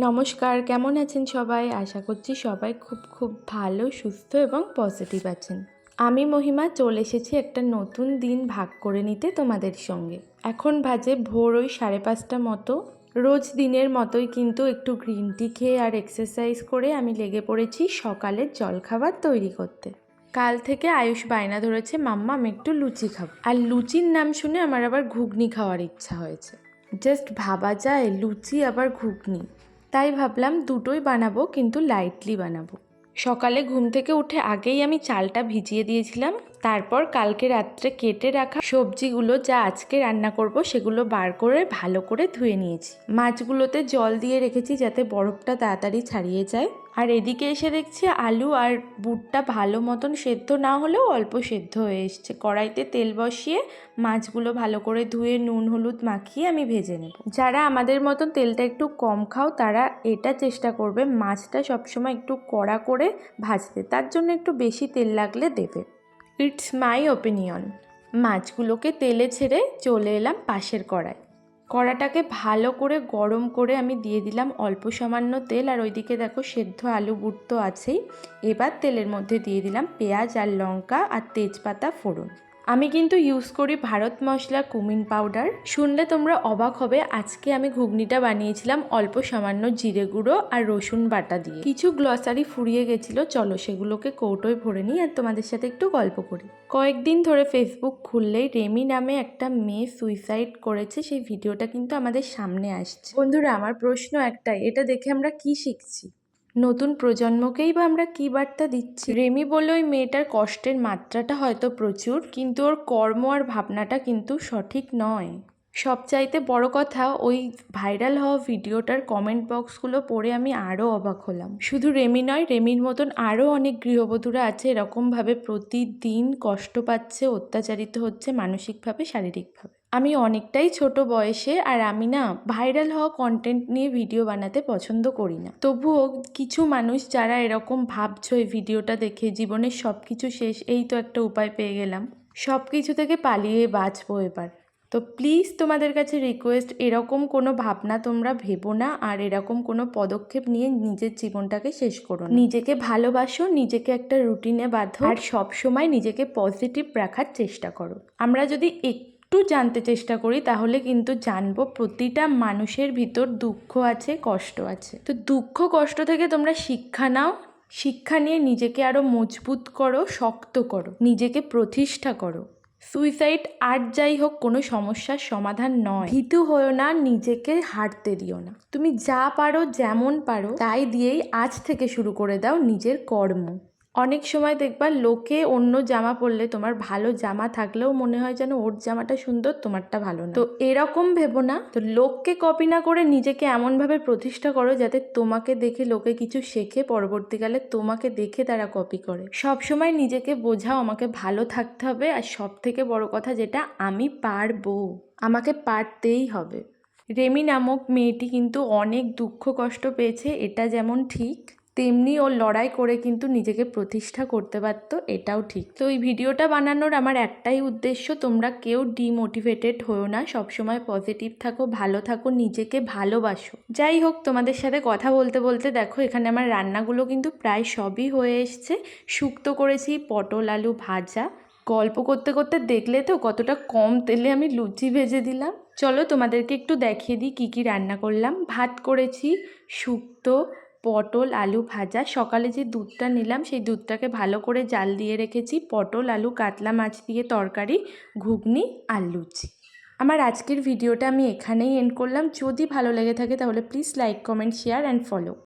নমস্কার, কেমন আছেন সবাই? আশা করছি সবাই খুব খুব ভালো, সুস্থ এবং পজিটিভ আছেন। আমি মহিমা, চলে এসেছি একটা নতুন দিন ভাগ করে নিতে তোমাদের সঙ্গে। এখন বাজে ভোর ওই সাড়ে পাঁচটা মতো। রোজ দিনের মতোই কিন্তু একটু গ্রিন টি খেয়ে আর এক্সারসাইজ করে আমি লেগে পড়েছি সকালের জলখাবার তৈরি করতে। কাল থেকে আয়ুষ বায়না ধরেছে, মাম্মা, আমি একটু লুচি খাব। আর লুচির নাম শুনে আমার আবার ঘুগনি খাওয়ার ইচ্ছা হয়েছে। জাস্ট ভাবা যায়, লুচি আবার ঘুগনি। তাই ভাবলাম দুটোই বানাবো, কিন্তু লাইটলি বানাবো। সকালে ঘুম থেকে উঠে আগেই আমি চালটা ভিজিয়ে দিয়েছিলাম, তারপর কালকে রাত্রে কেটে রাখা সবজিগুলো যা আজকে রান্না করব সেগুলো বার করে ভালো করে ধুয়ে নিয়েছি। মাছগুলোতে জল দিয়ে রেখেছি যাতে বরফটা তাড়াতাড়ি ছাড়িয়ে যায়। আর এদিকে এসে দেখছি আলু আর বুটটা ভালো মতন সেদ্ধ না হলেও অল্প সেদ্ধ হয়ে এসছে। কড়াইতে তেল বসিয়ে মাছগুলো ভালো করে ধুয়ে নুন, হলুদ মাখিয়ে আমি ভেজে নেব। যারা আমাদের মতন তেলটা একটু কম খাও, তারা এটা চেষ্টা করবে মাছটা সবসময় একটু কড়া করে ভাজতে। তার জন্য একটু বেশি তেল লাগলে দেবে। It's my opinion. মাছগুলোকে তেলে ছেড়ে চলে এলাম পাশের কড়াই কড়াটাকে ভালো করে গরম করে আমি দিয়ে দিলাম অল্প সামান্য তেল, আর ওইদিকে দেখো সেদ্ধ আলু বুট তো আছেই। এবার তেলের মধ্যে দিয়ে দিলাম পেঁয়াজ আর লঙ্কা আর তেজপাতা ফোড়ন। আমি কিন্তু ইউজ করি ভারত মশলা কুমিন পাউডার শুনলে তোমরা অবাক হবে, আজকে আমি ঘুগনিটা বানিয়েছিলাম অল্প সামান্য জিরে গুঁড়ো আর রসুন বাটা দিয়ে। কিছু গ্লসারি ফুরিয়ে গেছিল, চলো সেগুলোকে কৌটোয় ভরে নিই আর তোমাদের সাথে একটু গল্প করি। কয়েকদিন ধরে ফেসবুক খুললেই রেমি নামে একটা মেয়ে সুইসাইড করেছে, সেই ভিডিওটা কিন্তু আমাদের সামনে আসছে। বন্ধুরা, আমার প্রশ্ন একটাই, এটা দেখে আমরা কি শিখছি? নতুন প্রজন্মকেই বা আমরা কী বার্তা দিচ্ছি? রেমি বলে ওই মেয়েটার কষ্টের মাত্রাটা হয়তো প্রচুর, কিন্তু ওর কর্ম আর ভাবনাটা কিন্তু সঠিক নয়। সবচাইতে বড় কথা, ওই ভাইরাল হওয়া ভিডিওটার কমেন্ট বক্সগুলো পড়ে আমি আরও অবাক হলাম। শুধু রেমি নয়, রেমির মতন আরও অনেক গৃহবধূরা আছে, এরকমভাবে প্রতিদিন কষ্ট পাচ্ছে, অত্যাচারিত হচ্ছে মানসিকভাবে, শারীরিকভাবে। আমি অনেকটাই ছোট বয়সে আর আমি না ভাইরাল হওয়া কন্টেন্ট নিয়ে ভিডিও বানাতে পছন্দ করি না। তবুও কিছু মানুষ যারা এরকম ভাবছ এই ভিডিওটা দেখে জীবনের সব কিছু শেষ, এই তো একটা উপায় পেয়ে গেলাম। সব কিছু থেকে পালিয়ে বাঁচবো এবার। তো প্লিজ তোমাদের কাছে রিকোয়েস্ট এরকম কোনো ভাবনা তোমরা ভেবো না আর এরকম কোনো পদক্ষেপ নিয়ে নিজের জীবনটাকে শেষ করো নিজেকে ভালোবাসো, নিজেকে একটা রুটিনে বাঁধো আর সব সময় নিজেকে পজিটিভ রাখার চেষ্টা করো। আমরা যদি একটু জানতে চেষ্টা করি, তাহলে কিন্তু জানব প্রতিটা মানুষের ভিতর দুঃখ আছে, কষ্ট আছে। তো দুঃখ, কষ্ট থেকে তোমরা শিক্ষা নাও। শিক্ষা নিয়ে নিজেকে আরও মজবুত করো, শক্ত করো। নিজেকে প্রতিষ্ঠা করো। সুইসাইড আর যাই হোক, কোনো সমস্যার সমাধান নয়। ভীতু হয়েও না, নিজেকে হারতে দিও না। তুমি যা পারো, যেমন পারো, তাই দিয়েই আজ থেকে শুরু করে দাও নিজের কর্ম। অনেক সময় দেখবা লোকে অন্য জামা পরলে তোমার ভালো জামা থাকলেও মনে হয় যেন ওর জামাটা সুন্দর, তোমারটা ভালো না। তো এরকম ভেবো না। তো লোককে কপি না করে নিজেকে এমনভাবে প্রতিষ্ঠা করো যাতে তোমাকে দেখে লোকে কিছু শেখে, পরবর্তীকালে তোমাকে দেখে তারা কপি করে। সব সময় নিজেকে বোঝাও, আমাকে ভালো থাকতে হবে আর সব থেকে বড় কথা যেটা, আমি পারব। আমাকে পারতেই হবে। রেমি নামক মেয়েটি কিন্তু অনেক দুঃখ কষ্ট পেয়েছে, এটা যেমন ঠিক। তেমনি ও লড়াই করে কিন্তু নিজেকে প্রতিষ্ঠা করতে পারতো, এটাও ঠিক। তো এই ভিডিওটা বানানোর আমার একটাই উদ্দেশ্য, তোমরা কেউ ডিমোটিভেটেড হও না, সবসময় পজিটিভ থাকো, ভালো থাকো, নিজেকে ভালোবাসো। যাই হোক, তোমাদের সাথে কথা বলতে বলতে দেখো, এখানে আমার রান্নাগুলো কিন্তু প্রায় সবই হয়ে এসছে। শুক্তো করেছি পটল আলু ভাজা। গল্প করতে করতে দেখলে তো কতটা কম তেলে আমি লুচি ভেজে দিলাম। চলো তোমাদেরকে একটু দেখিয়ে দিই কী কী রান্না করলাম। ভাত করেছি শুক্তো পটল, আলু ভাজা। সকালে যে দুধটা নিলাম, সেই দুধটাকে ভালো করে জাল দিয়ে রেখেছি। পটল, আলু, কাতলা মাছ দিয়ে তরকারি, ঘুগনি আর লুচি। আমার আজকের ভিডিওটা আমি এখানেই এন্ড করলাম। যদি ভালো লেগে থাকে তাহলে please like comment share and follow